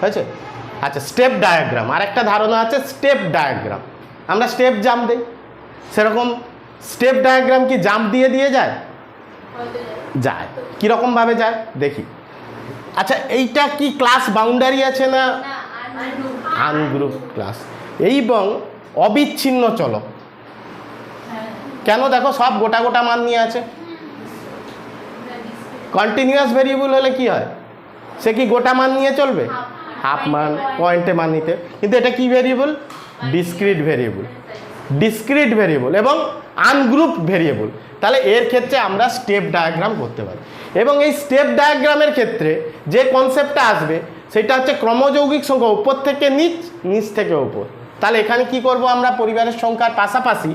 হয়েছে? আচ্ছা step diagram আর একটা ধারণা আছে স্টেপ ডায়াগ্রাম আমরা স্টেপ জাম্প দিই। সেরকম স্টেপ ডায়াগ্রাম কি জাম্প দিয়ে দিয়ে যায়? যায়। কীরকমভাবে যায়? দেখি। আচ্ছা এইটা কি ক্লাস বাউন্ডারি আছে না আনগ্রুপ ক্লাস এবং অবিচ্ছিন্ন চলক। কেন? দেখো, সব গোটা গোটা মান নিয়ে আছে। কন্টিনিউয়াস ভেরিয়েবল হলে কি হয়? সে কি গোটা মান নিয়ে চলবে? হাফ মান পয়েন্টে মান নিতে। কিন্তু এটা কি variable discrete variable discrete variable এবং আনগ্রুপ ভেরিয়েবল তাহলে এর ক্ষেত্রে আমরা স্টেপ ডায়াগ্রাম করতে পারি। এবং এই স্টেপ ডায়াগ্রামের ক্ষেত্রে যে কনসেপ্টটা আসবে, সেটা হচ্ছে ক্রমযৌগিক সংখ্যা উপর থেকে নিচ নিচ থেকে উপর। তাহলে এখানে কি করব আমরা? পরিবারের সংখ্যার পাশাপাশি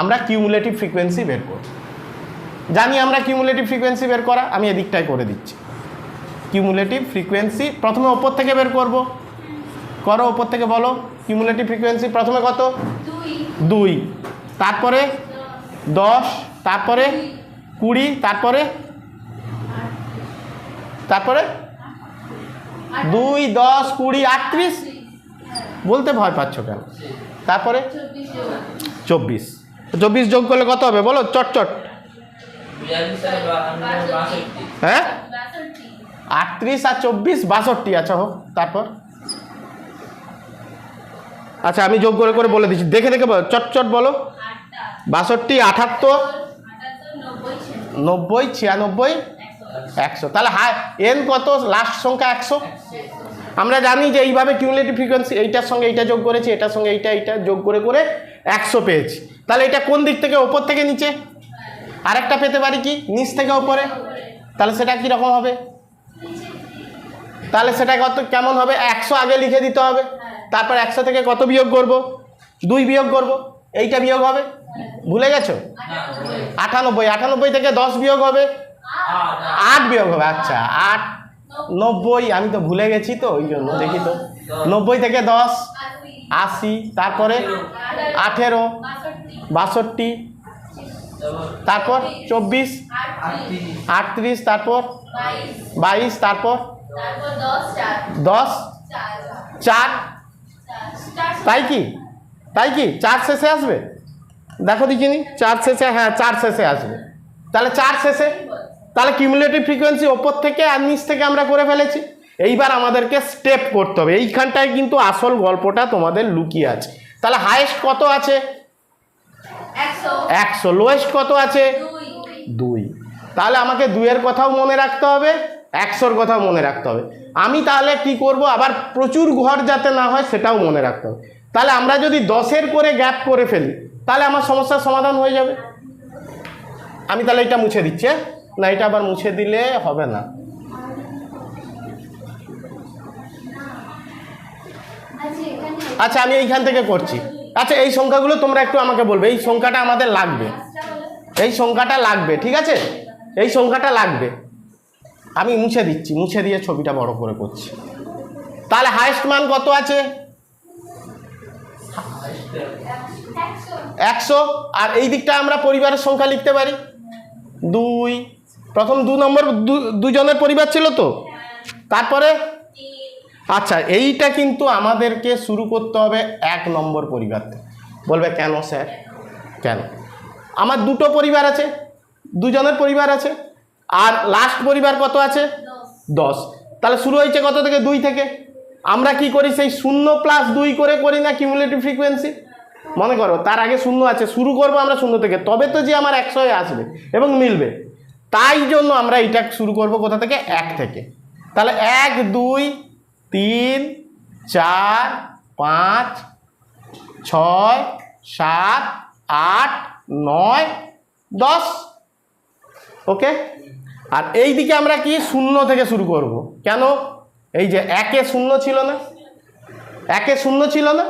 আমরা কিউমুলেটিভ ফ্রিকোয়েন্সি বের করব। জানি আমরা কিউমুলেটিভ ফ্রিকোয়েন্সি বের করা? আমি এদিকটাই করে দিচ্ছি। কিউমুলেটিভ ফ্রিকোয়েন্সি প্রথমে ওপর থেকে বের করব। করো ওপর থেকে বলো কিউমুলেটিভ ফ্রিকোয়েন্সি প্রথমে কত? দুই। তারপরে দশ তারপরে কুড়ি তারপরে তারপরে দুই দশ কুড়ি আটত্রিশ? বলতে ভয় পাচ্ছ কেন? তারপরে চব্বিশ। চব্বিশ যোগ করলে কত হবে? বলো চট চট হ্যাঁ? আটত্রিশ আর চব্বিশ, বাষট্টি। আচ্ছা হোক, তারপর? আচ্ছা আমি যোগ করে করে বলে দিচ্ছি। দেখে দেখে বলো চট চট বলো। বাষট্টি, আটাত্তর, নব্বই, ছিয়ানব্বই, একশো। তাহলে হাই এন কত? লাস্ট সংখ্যা একশো। আমরা জানি যে এইভাবে কিউমুলেটিভ ফ্রিকোয়েন্সি এইটার সঙ্গে এইটা যোগ করেছি, এটার সঙ্গে এইটা এইটা যোগ করে করে একশো পেয়েছি। তাহলে এটা কোন দিক থেকে? ওপর থেকে নিচে। আরেকটা পেতে পারি কি? নিচ থেকে ওপরে। তাহলে সেটা কীরকম হবে? তাহলে সেটা কত, কেমন হবে? একশো আগে লিখে দিতে হবে। তারপর একশো থেকে কত বিয়োগ করব? দুই বিয়োগ করব। এইটা বিয়োগ হবে? ভুলে গেছো? আটানব্বই। আটানব্বই থেকে দশ বিয়োগ হবে? আট বিয়োগ হবে। আচ্ছা আট, নব্বই। আমি তো ভুলে গেছি তো, ওই জন্য দেখি তো। নব্বই থেকে দশ, আশি, তারপরে আঠেরো, বাষট্টি, তারপর চব্বিশ, আটত্রিশ, তারপর বাইশ, তারপর দশ চার। তাই কি? তাই কি? চার শেষে আসবে? দেখো দেখিনি? চার শেষে হ্যাঁ চার শেষে আসবে। তাহলে চার শেষে? তাহলে কিউমুলেটিভ ফ্রিকোয়েন্সি ওপর থেকে আর নিচ থেকে আমরা করে ফেলেছি। এইবার আমাদেরকে স্টেপ করতে হবে। এইখানটায় কিন্তু আসল গল্পটা তোমাদের লুকিয়ে আছে। তাহলে হায়েস্ট কত আছে? একশো। লোয়েস্ট কত আছে? দুই। তাহলে আমাকে দুইয়ের কথাও মনে রাখতে হবে। একশোর কথাও মনে রাখতে হবে। আমি তাহলে কি করব? আবার প্রচুর ঘর যাতে না হয় সেটাও মনে রাখতে হবে। তাহলে আমরা যদি দশের করে গ্যাপ করে ফেলি, তাহলে আমার সমস্যার সমাধান হয়ে যাবে। আমি তাহলে এটা মুছে দিচ্ছি হ্যাঁ? না, এটা আবার মুছে দিলে হবে না। আচ্ছা আমি এইখান থেকে করছি। আচ্ছা এই সংখ্যাগুলো তোমরা একটু আমাকে বলবে। এই সংখ্যাটা আমাদের লাগবে। এই সংখ্যাটা লাগবে, ঠিক আছে? এই সংখ্যাটা লাগবে। আমি মুছে দিচ্ছি, মুছে দিয়ে ছবিটা বড় করে করছি। তাহলে হায়েস্ট মান কত আছে? একশো। আর এই দিকটা আমরা পরিবারের সংখ্যা লিখতে পারি। দুই। প্রথম দু নম্বর দুজনের পরিবার ছিল তো? তারপরে? আচ্ছা এইটা কিন্তু আমাদেরকে শুরু করতে হবে এক নম্বর পরিবার বলবে, কেন স্যার? কেন? আমার দুটো পরিবার আছে, দুজনের পরিবার আছে। আর লাস্ট পরিবার কত আছে? দশ। তাহলে শুরু হয়েছে কত থেকে? দুই থেকে। আমরা কি করি? সেই শূন্য প্লাস দুই করে করি না কিউমুলেটিভ ফ্রিকোয়েন্সি মনে করো, তার আগে শূন্য আছে। শুরু করব আমরা শূন্য থেকে। তবে তো যে আমার একশোয় আসবে এবং মিলবে। তাই জন্য আমরা এটা শুরু করব কোথা থেকে? এক থেকে। তাহলে এক, দুই, তিন, চার, পাঁচ, ছয়, সাত, আট, নয়, দশ। ওকে? আর এই দিকে আমরা কি শূন্য থেকে শুরু করব? কেন? এই যে একে শূন্য ছিল না? একে শূন্য ছিল না?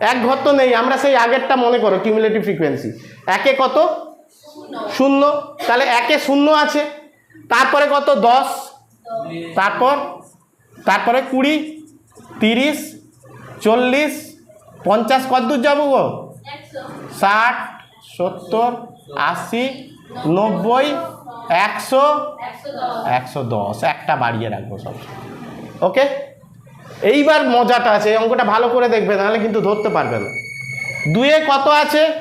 এক ঘর তো নেই, আমরা সেই আগেরটা মনে করো কিউমুলেটিভ ফ্রিকোয়েন্সি একে কত? শূন্য। তাহলে একে শূন্য আছে, তারপরে কত? দশ। তারপর? তারপরে কুড়ি, তিরিশ, চল্লিশ, পঞ্চাশ, কতদূর যাব গো? ষাট, সত্তর, আশি, নব্বই একশো? একশো দশ। একটা বাড়িয়ে রাখব সব। ওকে? এইবার মজাটা আছে অঙ্কটা ভালো করে দেখবে নাহলে কিন্তু ধরতে পারবে না। দুয়ে কত আছে?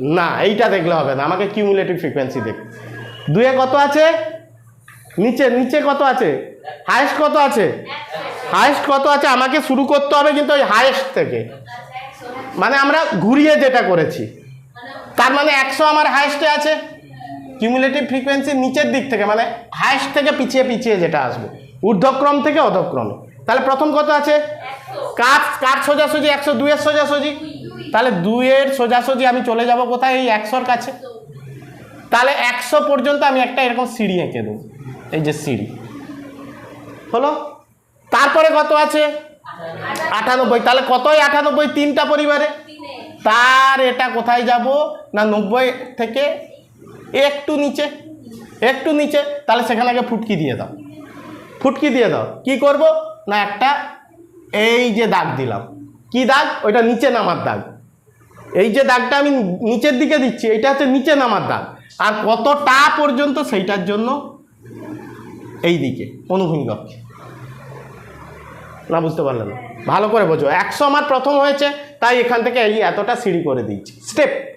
না এইটা দেখলে হবে না আমাকে কিউমুলেটিভ ফ্রিকোয়েন্সি দেখ। দুয়ে কত আছে? নিচে নিচে কত আছে? হায়েস্ট কত আছে? হায়েস্ট কত আছে? আমাকে শুরু করতে হবে কিন্তু ওই হায়েস্ট থেকে। মানে আমরা ঘুরিয়ে যেটা করেছি। তার মানে একশো আমার হায়েস্টে আছে? কিউমুলেটিভ ফ্রিকোয়েন্সি নিচের দিক থেকে মানে হায়েস্ট থেকে পিছিয়ে পিছিয়ে যেটা আসবে ঊর্ধ্বক্রম থেকে অধক্রমে। তাহলে প্রথম কত আছে? কার কার সোজাসুজি? একশো দুইয়ের সোজাসুজি? তাহলে দুইয়ের সোজাসুজি আমি চলে যাব কোথায়? এই একশোর কাছে। তাহলে একশো পর্যন্ত আমি একটা এরকম সিঁড়ি এঁকে দেবো এই যে সিঁড়ি। হলো? তারপরে কত আছে? আটানব্বই। তাহলে কতই আটানব্বই? তিনটা পরিবারে। তার এটা কোথায় যাব? না নব্বই থেকে একটু নিচে একটু নিচে, তাহলে সেখানে আগে ফুটকি দিয়ে দাও। ফুটকি দিয়ে দাও। কি করব? না, একটা এই যে দাগ দিলাম। কি দাগ? ওইটা নিচে নামার দাগ। এই যে দাগটা আমি নিচের দিকে দিচ্ছি এটা হচ্ছে নিচে নামার দাগ। আর কতটা পর্যন্ত সেইটার জন্য এই দিকে, অনুভূমিক অক্ষে। না, বুঝতে পারলেন? না ভালো করে বোঝো। একশো আমার প্রথম হয়েছে, তাই এখান থেকে এই এতটা সিঁড়ি করে দিয়েছি স্টেপ!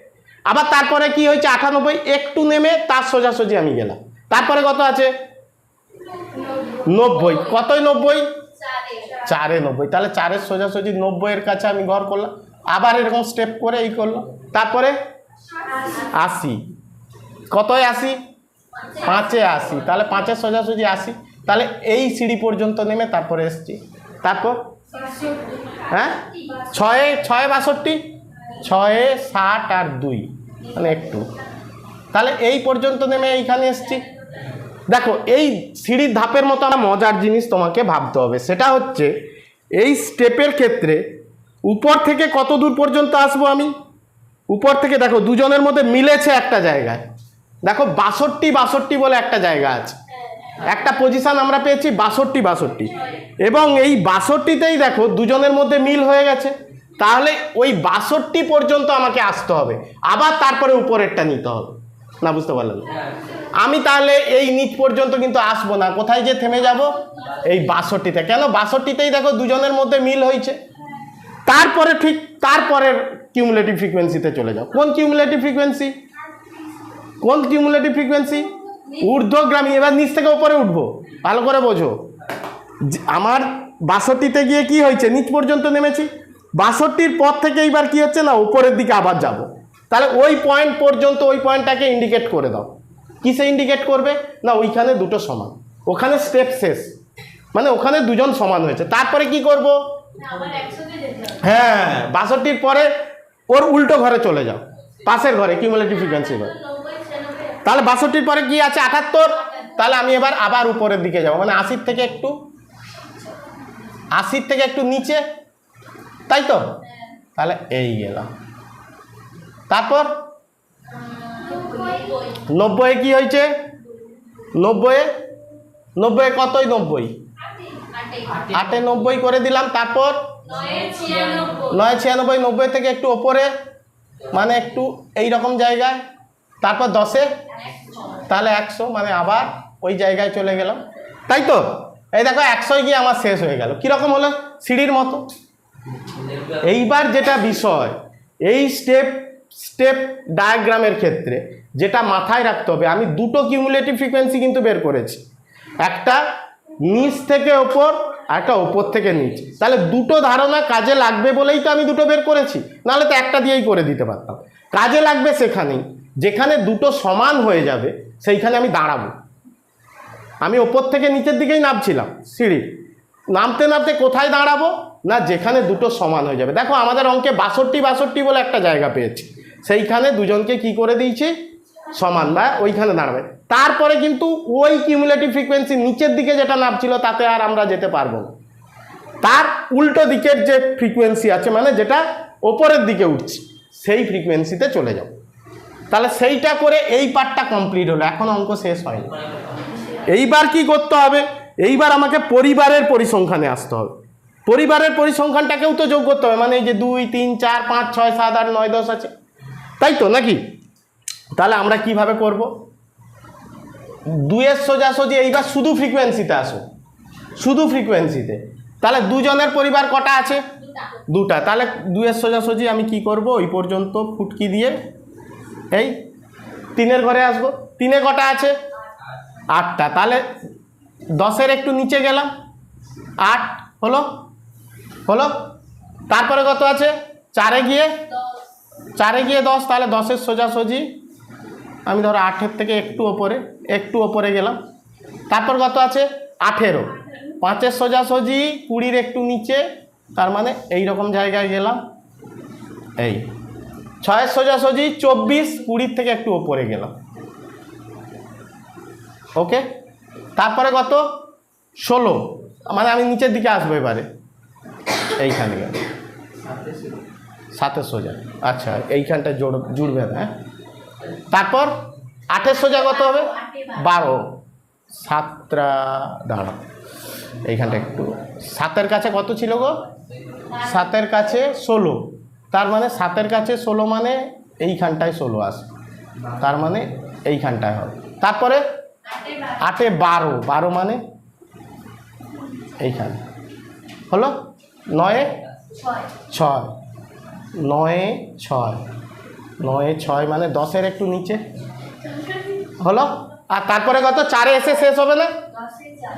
আবার তারপরে কি হয়েছে? আটানব্বই, একটু নেমে তার সোজাসুজি আমি গেলাম। তারপরে কত আছে? নব্বই। কতই নব্বই? চারে নব্বই। তাহলে চারের সোজাসুজি নব্বইয়ের কাছে আমি ঘর করলাম। আবার এরকম স্টেপ করে এই করলাম। তারপরে? আশি। কতই আশি? পাঁচে আশি। তাহলে পাঁচের সোজাসুজি আশি। তাহলে এই সিঁড়ি পর্যন্ত নেমে তারপরে এসছি। তারপর? হ্যাঁ? ছয়ে, ছয় বাষট্টি? ছয়ে ষাট আর দুই। মানে একটু তাহলে এই পর্যন্ত নেমে এইখানে এসছি। দেখো, এই সিঁড়ির ধাপের মতো একটা মজার জিনিস তোমাকে ভাবতে হবে। সেটা হচ্ছে, এই স্টেপের ক্ষেত্রে উপর থেকে কত দূর পর্যন্ত আসব আমি? উপর থেকে দেখো, দুজনের মধ্যে মিলেছে একটা জায়গায়। দেখো, বাষট্টি বাষট্টি বলে একটা জায়গা আছে। একটা পজিশন আমরা পেয়েছি বাষট্টি বাষট্টি। এবং এই বাষট্টিতেই দেখো, দুজনের মধ্যে মিল হয়ে গেছে। তাহলে ওই বাষট্টি পর্যন্ত আমাকে আসতে হবে। আবার তারপরে উপরেরটা নিতে হবে। না, বুঝতে পারলেন? আমি তাহলে এই নিচ পর্যন্ত কিন্তু আসব না। কোথায় যে থেমে যাব? এই বাষট্টিতে। কেন? বাষট্টিতেই দেখো দুজনের মধ্যে মিল হয়েছে। তারপরে ঠিক তারপরের কিউমুলেটিভ ফ্রিকোয়েন্সিতে চলে যাও। কোন কিউমুলেটিভ ফ্রিকোয়েন্সি কোন কিউমুলেটিভ ফ্রিকোয়েন্সি ঊর্ধ্বগ্রামী এবার নিচ থেকে উপরে উঠবো। ভালো করে বোঝো। আমার বাষট্টিতে গিয়ে কি হয়েছে? নিচ পর্যন্ত নেমেছি। বাষট্টির পর থেকে এইবার কি হচ্ছে না, উপরের দিকে আবার যাব। তাহলে ওই পয়েন্ট পর্যন্ত ওই পয়েন্টটাকে ইন্ডিকেট করে দাও। কিসে ইন্ডিকেট করবে? না, ওইখানে দুটো সমান। ওখানে স্টেপ শেষ। মানে ওখানে দুজন সমান হয়েছে। তারপরে কি করব? হ্যাঁ বাষট্টির পরে ওর উল্টো ঘরে চলে যাও। পাশের ঘরে কিউমুলেটিভ ফ্রিকোয়েন্সি ঘরে। তাহলে বাষট্টির পরে কি আছে? আটাত্তর। তাহলে আমি এবার আবার উপরের দিকে যাব। মানে আশির থেকে একটু, আশির থেকে একটু নিচে তাই তো তাহলে এই গেলাম তারপর? নব্বই কি হয়েছে? নব্বই নব্বই কতই নব্বই? আটে নব্বই করে দিলাম, তারপর? নয় ছিয়ানব্বই, নব্বই থেকে একটু ওপরে মানে একটু এই রকম জায়গায়, তারপর দশে? তাহলে একশো মানে আবার ওই জায়গায় চলে গেলাম। তাই তো এই দেখো একশোয় গিয়ে আমার শেষ হয়ে গেল? কীরকম হলো? সিঁড়ির মতো। এইবার যেটা বিষয়, এই স্টেপ স্টেপ ডায়াগ্রামের ক্ষেত্রে যেটা মাথায় রাখতে হবে, আমি দুটো কিউমুলেটিভ ফ্রিকোয়েন্সি কিন্তু বের করেছি। একটা নিচ থেকে ওপর আর একটা ওপর থেকে নিচ। তাহলে দুটো ধারণা কাজে লাগবে বলেই তো আমি দুটো বের করেছি। নাহলে তো একটা দিয়েই করে দিতে পারতাম। কাজে লাগবে সেখানেই। যেখানে দুটো সমান হয়ে যাবে, সেইখানে আমি দাঁড়াবো। আমি ওপর থেকে নিচের দিকেই নামছিলাম, সিঁড়ি। নামতে নামতে কোথায় দাঁড়াবো? না, যেখানে দুটো সমান হয়ে যাবে। দেখো, আমাদের অঙ্কে বাষট্টি বাষট্টি বলে একটা জায়গা পেয়েছি। সেইখানে দুজনকে কি করে দিয়েছি? সমান, বা ওইখানে দাঁড়াবে। তারপরে কিন্তু ওই কিউমুলেটিভ ফ্রিকোয়েন্সি নিচের দিকে যেটা নামছিল, তাতে আর আমরা যেতে পারব না। তার উল্টো দিকের যে ফ্রিকোয়েন্সি আছে মানে যেটা ওপরের দিকে উঠছে, সেই ফ্রিকোয়েন্সিতে চলে যাও। তাহলে সেইটা করে এই পার্টটা কমপ্লিট হলো। এখন অঙ্ক শেষ হয়নি। এইবার কি করতে হবে? এইবার আমাকে পরিবারের পরিসংখ্যানে আসতে হবে। পরিবারের পরিসংখ্যানটাকেও তো যোগ করতে হবে। মানে এই যে দুই, তিন, চার, পাঁচ, ছয়, সাত, আট, নয়, দশ আছে। তাই তো নাকি? তাহলে আমরা কীভাবে করব? দুইয়ের সোজাসুজি এইবার শুধু ফ্রিকোয়েন্সিতে আসো। শুধু ফ্রিকোয়েন্সিতে তাহলে দুজনের পরিবার কটা আছে? দুটা। তাহলে দুয়ের সোজাসুজি আমি কি করব? ওই পর্যন্ত ফুটকি দিয়ে এই তিনের ঘরে আসব। তিনে কটা আছে? আটটা। তাহলে দশের একটু নিচে গেলাম। আট হলো? হলো। তারপরে কত আছে? চারে গিয়ে? চারে গিয়ে দশ, তাহলে দশের সোজাসুজি। আমি ধরো আটের থেকে একটু ওপরে একটু ওপরে গেলাম। তারপর কত আছে? আঠেরো। পাঁচের সোজাসুজি, কুড়ির একটু নিচে, তার মানে এই রকম জায়গায় গেলাম। এই। ছয়ের সোজাসুজি, চব্বিশ, কুড়ির থেকে একটু ওপরে গেলাম। ওকে? তারপরে কত? ষোলো। মানে আমি নিচের দিকে আসব এবারে। এইখানে সাতের সোজা আচ্ছা এইখানটা জোড় জুড়বে না হ্যাঁ? তারপর আটের সোজা কত হবে? বারো। সাতটা দাঁড়া এইখানটা একটু। সাতের কাছে কত ছিল গো? সাতের কাছে ষোলো। তার মানে সাতের কাছে ষোলো মানে এইখানটায় ষোলো আসবে তার মানে এইখানটায় হবে। তারপরে আটে বারো। বারো মানে এইখানে। হলো? নয়ে? ছয়। নয়ে ছয়। নয়ে ছয় মানে দশের একটু নিচে। হলো? আর তারপরে কত? চারে এসে শেষ হবে না?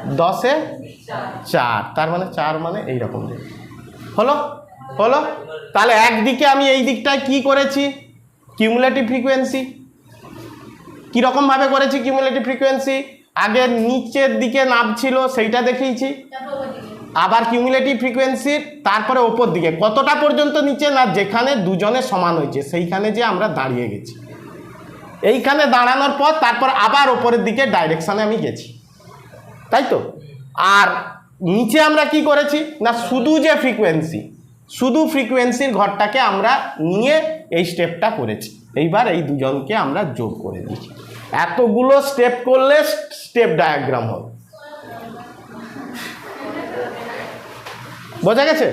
দশে চার। তার মানে চার মানে এই এইরকম। হলো? হলো? তাহলে একদিকে আমি এই দিকটায় কি করেছি? কিউমুলেটিভ ফ্রিকোয়েন্সি কীরকমভাবে করেছি? কিউমুলেটিভ ফ্রিকোয়েন্সি আগে নিচের দিকে নামছিল সেইটা দেখিয়েছি। আবার কিউমুলেটিভ ফ্রিকোয়েন্সির তারপরে ওপর দিকে। কতটা পর্যন্ত নিচে? না, যেখানে দুজনে সমান হয়েছে, সেইখানে যে আমরা দাঁড়িয়ে গেছি। এইখানে দাঁড়ানোর পর, তারপর আবার ওপরের দিকে ডাইরেকশানে আমি গেছি। তাই তো? আর নিচে আমরা কি করেছি? না, শুধু যে ফ্রিকোয়েন্সি শুধু ফ্রিকোয়েন্সির ঘরটাকে আমরা নিয়ে এই স্টেপটা করেছি। এইবার এই দুজনকে আমরা যোগ করে দিয়েছি এতগুলো স্টেপ করলে স্টেপ ডায়াগ্রাম হবে। বোঝা গেছে?